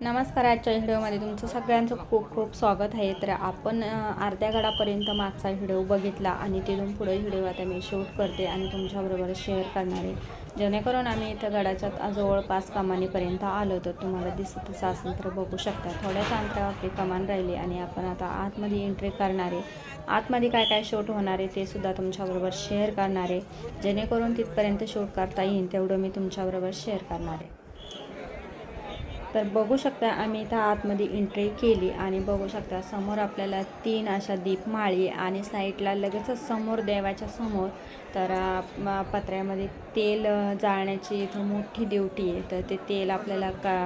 नमस्कार आजच्या व्हिडिओमध्ये तुमचं सगळ्यांचं खूप खूप स्वागत आहे. तर आपण अर्ध्या गडापर्यंत मागचा व्हिडिओ बघितला आणि तिथून पुढे व्हिडिओ आता मी शूट करते आणि तुमच्याबरोबर शेअर करणार आहे. जेणेकरून आम्ही इथं गडाच्या जवळपास कमानीपर्यंत आलो तर तुम्हाला दिसत असेल तर बघू शकता. थोड्याच अंतरावर आपली कमान राहिली आणि आपण आता आतमध्ये एंट्री करणार आहे. आतमध्ये काय काय शूट होणार आहे ते सुद्धा तुमच्याबरोबर शेअर करणार आहे. जेणेकरून तिथपर्यंत शूट करता येईल तेवढं मी तुमच्याबरोबर शेअर करणार आहे. तर बघू शकता आम्ही इथं आतमध्ये एंट्री केली आणि बघू शकता समोर आपल्याला तीन अशा दीपमाळी आणि साईडला लगेचच समोर देवाच्या समोर तर पत्र्यामध्ये तेल जाळण्याची इथं मोठी ड्युटी आहे. तर ते तेल आपल्याला का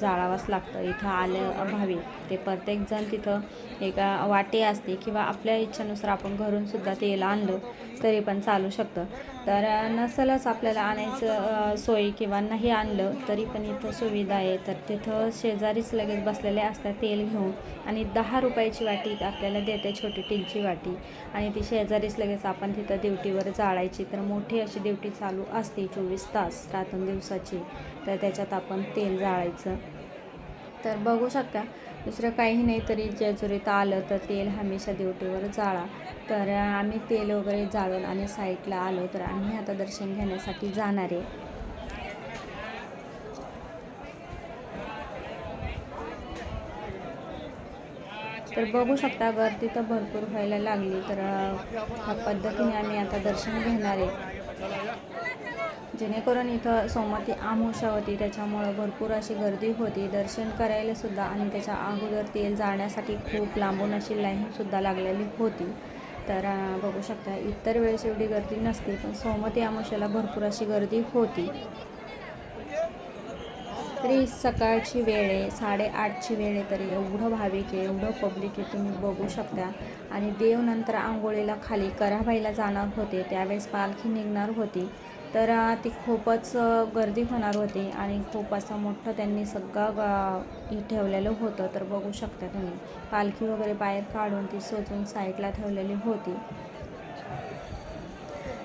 जाळावंच लागतं. इथं आलं अभावी. ते प्रत्येकजण तिथं एक वाटे असते किंवा आपल्या इच्छेनुसार आपण घरूनसुद्धा तेल आणलं तरी पण चालू शकतं. तर नसलच आपल्याला आणायचं सोय किंवा नाही आणलं तरी पण इथं सुविधा आहे. तर तिथं शेजारीच लगेच बसलेले असतात तेल घेऊन. आणि दहा रुपयाची वाटी आपल्याला देते छोटी टीलची वाटी. आणि ती शेजारीच लगेच आपण तिथं ड्युटीवर जाळायची. तर मोठी अशी ड्युटी चालू असते चोवीस तास रातून दिवसाची. तर त्याच्यात आपण तेल जाळायचं. तर बघू शकता दुसरं काही नाही तरी जेजुरीत आलं तर तेल हमेशा देवटीवर जाळा. तर आम्ही तेल वगैरे जाळून आणि साईडला आलो तर आम्ही आता दर्शन घेण्यासाठी जाणार आहे. तर बघू शकता गर्दी तर भरपूर व्हायला लागली तर ह्या पद्धतीने आम्ही आता दर्शन घेणार आहे. जेणेकरून इथं सोमती आमोशा होती त्याच्यामुळं भरपूर अशी गर्दी होती. दर्शन करायलासुद्धा आणि त्याच्या अगोदर तेल जाण्यासाठी खूप लांबून अशी लाईनसुद्धा लागलेली होती. तर बघू शकता इतर वेळेस एवढी गर्दी नसते पण सोमती आमोशाला भरपूर अशी गर्दी होती. तरी सकाळची वेळ आहे साडेआठची वेळ आहे तरी एवढं भाविक आहे एवढं पब्लिक आहे तुम्ही बघू शकता. आणि देव नंतर आंघोळीला खाली कराबाईला जाणार होते त्यावेळेस पालखी निघणार होती. तर ती खूपच गर्दी होणार होती आणि खूप असं मोठं त्यांनी सगळं ठेवलेलं होतं. तर बघू शकता तुम्ही पालखी वगैरे बाहेर काढून ती सोचून साईडला ठेवलेली होती.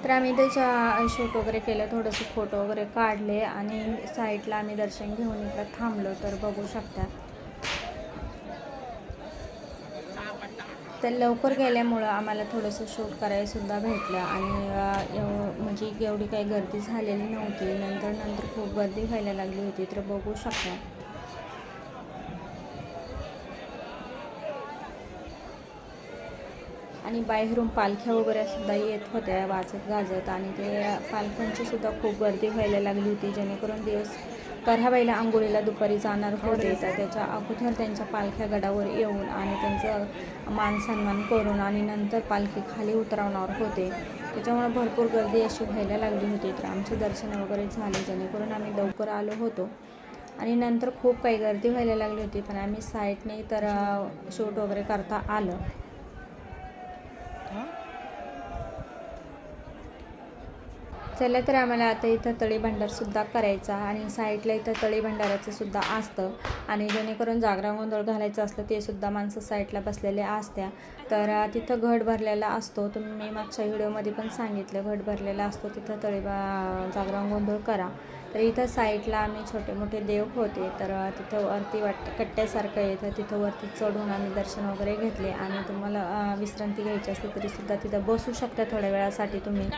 तर आम्ही त्याच्या शूट वगैरे केलं थोडंसं फोटो वगैरे काढले आणि साईडला आम्ही दर्शन घेऊन इकडं थांबलो. तर बघू शकता तर लवकर गेल्यामुळं आम्हाला थोडंसं शूट करायलासुद्धा भेटलं आणि एव- म्हणजे एवढी काही गर्दी झालेली नव्हती. नंतर नंतर खूप गर्दी व्हायला लागली होती. तर बघू शकता. आणि बाहेरून पालख्या वगैरे सुद्धा येत होत्या वाजत गाजत आणि ते पालख्यांची सुद्धा खूप गर्दी व्हायला लागली होती. जेणेकरून दिवस परहाबाईला आंघोळीला दुपारी जाणार होते तर त्याच्या अगोदर त्यांच्या पालख्या गडावर येऊन आणि त्यांचं मान सन्मान करून आणि नंतर पालखी खाली उतरवणार होते. त्याच्यामुळे भरपूर गर्दी अशी व्हायला लागली होती तर आमचे दर्शन वगैरे झाले जेणेकरून आम्ही लवकर आलो होतो. आणि नंतर खूप काही गर्दी व्हायला लागली होती पण आम्ही साईडने तर शूट वगैरे करता आलं. चला तर आम्हाला आता इथं तळी भंडारसुद्धा करायचा आणि साईडला इथं तळी भंडाराचं सुद्धा असतं. आणि जेणेकरून जागरा गोंधळ घालायचं असलं ते सुद्धा माणसं साईडला बसलेले असत्या. तर तिथं घट भरलेला असतो. तुम्ही मागच्या व्हिडिओमध्ये पण सांगितलं घट भरलेला असतो. तिथं तळी बा जागरण गोंधळ करा. तर इथं साईडला आम्ही छोटे मोठे देव होते. तर तिथं वरती वाट कट्ट्यासारखं येतं तिथं वरती चढून आम्ही दर्शन वगैरे घेतले. आणि तुम्हाला विश्रांती घ्यायची असली तरीसुद्धा तिथं बसू शकता थोड्या वेळासाठी तुम्ही.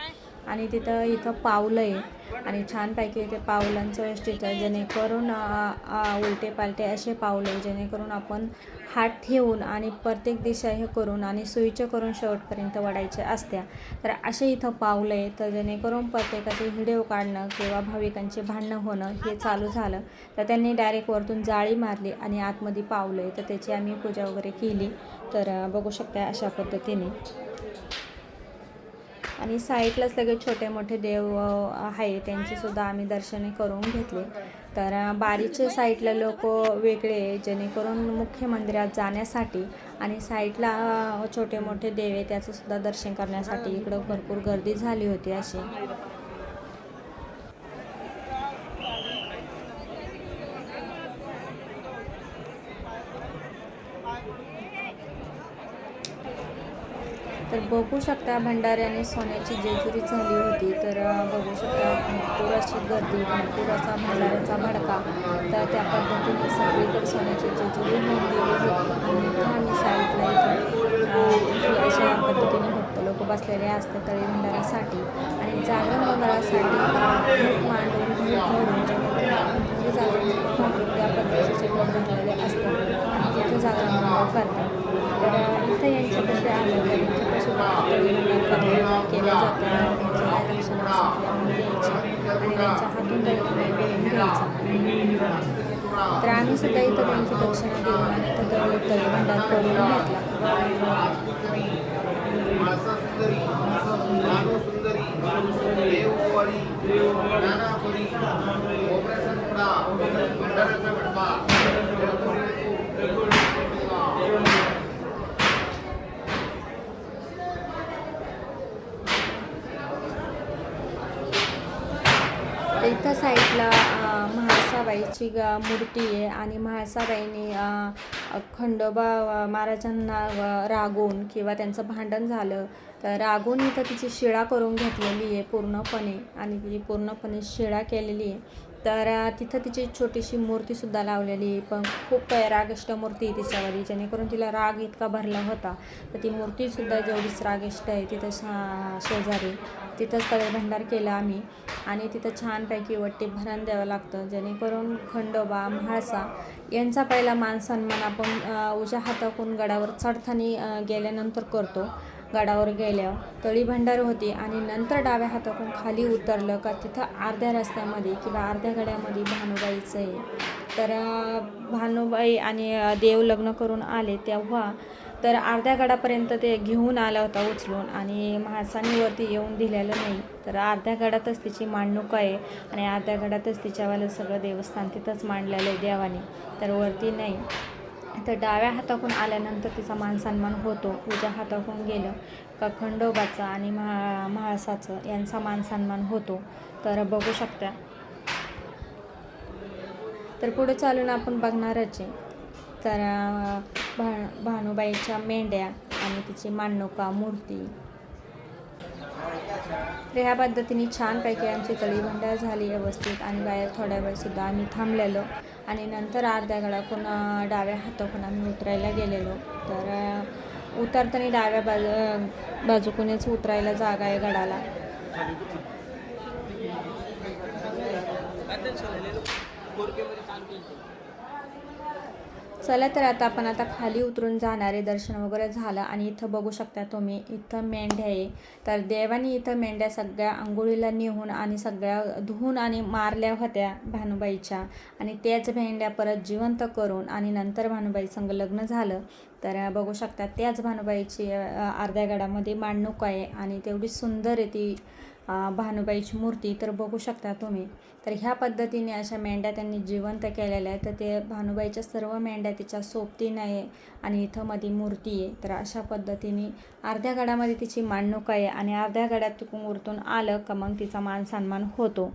आणि तिथं इथं पावलं आहे. आणि छानपैकी इथे पावलांचं व्यवस्थित जेणेकरून उलटे पालटे असे पावलं आहे जेणेकरून आपण हात ठेवून आणि प्रत्येक दिशा हे करून आणि सुईचं करून शेवटपर्यंत वडायचे असत्या. तर असे इथं पावलं आहे. तर जेणेकरून प्रत्येकाचे व्हिडिओ काढणं किंवा भाविकांचे भांडणं होणं हे चालू झालं. तर त्यांनी डायरेक्ट वरतून जाळी मारली आणि आतमध्ये पावलं आहे. तर त्याची आम्ही पूजा वगैरे केली. तर बघू शकता अशा पद्धतीने. आणि साईडलाच लगेच छोटे मोठे देव आहे. त्यांचे सुद्धा आम्ही दर्शने करून घेतले. तर बारीच्या साईडला लोक वेगळे जेणेकरून मुख्य मंदिरात जाण्यासाठी आणि साईडला छोटे मोठे देव आहे त्याचं सुद्धा दर्शन करण्यासाठी इकडं भरपूर गर्दी झाली होती अशी तर बघू शकता भंडाऱ्याने सोन्याची जेजुरी झाली होती तर बघू शकता भरपूर अशी गर्दी भरपूर असा भंडाऱ्याचा भडका. तर त्या पद्धतीने सगळीकडे सोन्याची जेजुरी होऊन गेली होती आणि इथं आम्ही साईडला इथं अशा पद्धतीने भक्त लोक बसलेले असतात तळी भंडाऱ्यासाठी. आणि जागरण मंडळासाठी मांडून भरून जेणेकरून आपण घरी जागरण करतो त्या पद्धतीचे घट भरलेले असतात आणि तिथं जागरण मंडळ करतात तर अं, इथं यांच्याकडे आलं तर यांच्यापाशी तळी भंडार केले केले जातं आणि त्यांची काय दक्षिणा असेल ती आम्ही द्यायची आणि त्यांच्या हातून तळी भंडार करून घ्यायचा तर आम्ही सुद्धा इथं त्यांची दक्षिणा देऊन आणि इथं तळी तळी भंडार करून घेतला सुंदरी सुंदरी देववाडी ज्ञानापुरी कोपऱ्याचा तुकडा भंडाऱ्याचा गडबा तर इथं साईडला म्हाळसाबाईची ग मूर्ती आहे आणि म्हाळसाबाईने खंडोबा महाराजांना रागून किंवा त्यांचं भांडण झालं तर रागून इथं तिची शिळा करून घेतलेली आहे पूर्णपणे आणि ती पूर्णपणे शिळा केलेली आहे. तर तिथं तिची छोटीशी मूर्तीसुद्धा लावलेली आहे. पण खूप रागिष्ट मूर्ती आहे तिच्यावरी जेणेकरून तिला राग इतका भरला होता. तर ती मूर्तीसुद्धा जेवढीच रागिष्ट आहे तिथं शा शेजारी तिथंच तळे भंडार केला आम्ही. आणि तिथं छानपैकी वट्टी भरण द्यावं लागतं. जेणेकरून खंडोबा म्हाळसा यांचा पहिला मान सन्मान आपण उज्या उजव्या गडावर चढताना गेल्यानंतर करतो. गडावर गेल्यावर तळी भंडार होती आणि नंतर डाव्या हातातून खाली उतरलं का तिथं अर्ध्या रस्त्यामध्ये किंवा अर्ध्या गड्यामध्ये भानुबाईचं. आहे तर भानुबाई आणि देव लग्न करून आले तेव्हा तर अर्ध्या गडापर्यंत ते घेऊन आला होता उचलून आणि माणसांनीवरती येऊन दिलेलं नाही. तर अर्ध्या गडातच तिची मांडणूक आहे आणि अर्ध्या गडातच तिच्यावालं सगळं देवस्थान तिथंच मांडलेलं आहे देवाने. तर वरती नाही. तर डाव्या हातातून आल्यानंतर तिचा मान सन्मान होतो. उजव्या हातातून गेलं का खंडोबाचा आणि महा म्हाळसाचं यांचा मान सन्मान होतो. तर बघू शकता. तर पुढे चालून आपण बघणारच आहे. तर भा भानुबाईच्या मेंढ्या आणि तिची मांडणुका मूर्ती तर ह्या पद्धतीने छानपैकी आमची तळी भंडार झाली व्यवस्थित आणि बाहेर थोड्या वेळसुद्धा आम्ही थांबलेलो. आणि नंतर अर्ध्या गडाकडून डाव्या हाताकडून आम्ही उतरायला गेलेलो. तर उतरताना डाव्या बाजू बाजूकूनच उतरायला जागा आहे गडाला. चला चला तर आता आपण आता खाली उतरून जाणारे दर्शन वगैरे झालं आणि इथं बघू शकता तुम्ही इथं मेंढ्या आहे. तर देवानी इथं मेंढ्या सगळ्या आंघोळीला नेऊन आणि सगळ्या धुवून आणि मारल्या होत्या भानुबाईच्या. आणि त्याच मेंढ्या परत जिवंत करून आणि नंतर भानुबाई संग लग्न झालं. तर बघू शकता त्याच भानुबाईची अर्ध्या गडामध्ये मांडणूक आहे आणि तेवढी सुंदर आहे ती भानुबाईची मूर्ती तर बघू शकता तुम्ही. तर ह्या पद्धतीने अशा मेंढ्या त्यांनी जिवंत केलेल्या आहेत. तर ते भानुबाईच्या सर्व मेंढ्या तिच्या सोबतीनं आहे आणि इथं मध्ये मूर्ती आहे. तर अशा पद्धतीने अर्ध्या गडामध्ये तिची मांडणूक आहे आणि अर्ध्या गडात तुकून उरतून आलं का मग तिचा मान सन्मान होतो.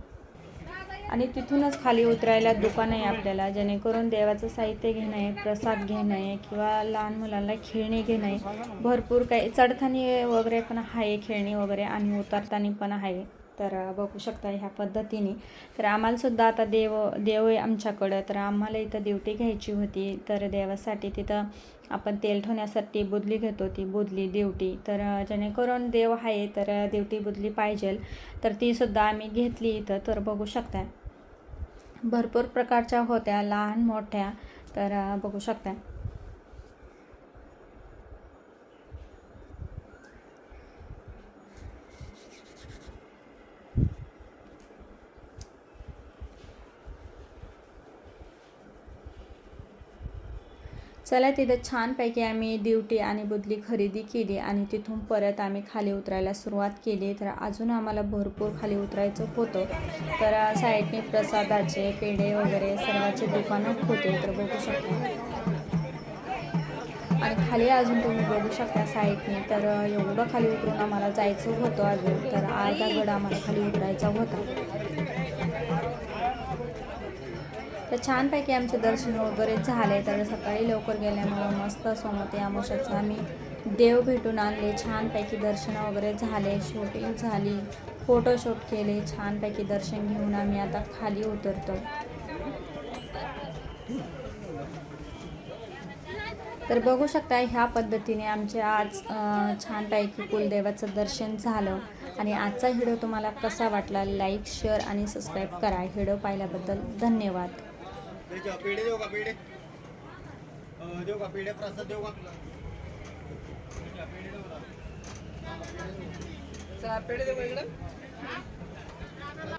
आणि तिथूनच खाली उतरायला दुकान आहे आपल्याला जेणेकरून देवाचं साहित्य घेणं आहे प्रसाद घेणं आहे किंवा लहान मुलांना खेळणी घेणं आहे. भरपूर काही चढताना वगैरे पण आहे खेळणी वगैरे आणि उतरताना पण आहे. तर बघू शकता ह्या पद्धतीने. तर आम्हालासुद्धा आता देव देव आहे आमच्याकडं. तर आम्हाला इथं ड्युटी घ्यायची होती. तर देवासाठी तिथं आपण तेल ठेवण्यासाठी बुदली घेतो ती बुदली देवटी. तर जेणेकरून देव आहे तर देवटी बुदली पाहिजे. तर तीसुद्धा आम्ही घेतली इथं तर बघू शकता. भरपूर प्रकारच्या होत्या लहान मोठ्या. तर बघू शकता. चला तिथं छानपैकी आम्ही ड्युटी आणि बुदली खरेदी केली आणि तिथून परत आम्ही खाली उतरायला सुरुवात केली. तर अजून आम्हाला भरपूर खाली उतरायचं होतं. तर साईडने प्रसादाचे पेढे वगैरे सर्वाचे दुकानं होते तर बघू शकता. आणि खाली अजून तुम्ही बघू शकता साईडने. तर एवढं खाली उतरून आम्हाला जायचं होतं अजून. तर अर्धा गड आम्हाला खाली उतरायचा होता. तर छानपैकी आमचे दर्शन वगैरे झाले. तर सकाळी लवकर गेल्यामुळं मस्त सोमवती आमोशाचं आम्ही देव भेटून आणले. छानपैकी दर्शन वगैरे झाले. शूटिंग झाली. फोटोशूट केले. छानपैकी दर्शन घेऊन आम्ही आता खाली उतरतो. तर बघू शकता ह्या पद्धतीने आमचे आज छानपैकी कुलदेवाचं दर्शन झालं. आणि आजचा व्हिडिओ तुम्हाला कसा वाटला? लाईक शेअर आणि सबस्क्राईब करा. व्हिडिओ पाहिल्याबद्दल धन्यवाद. पेढे पेढे देऊ का पेढे? अं, देऊ का पेढे? प्रसाद देऊ का? पेढे देऊ का इकडं?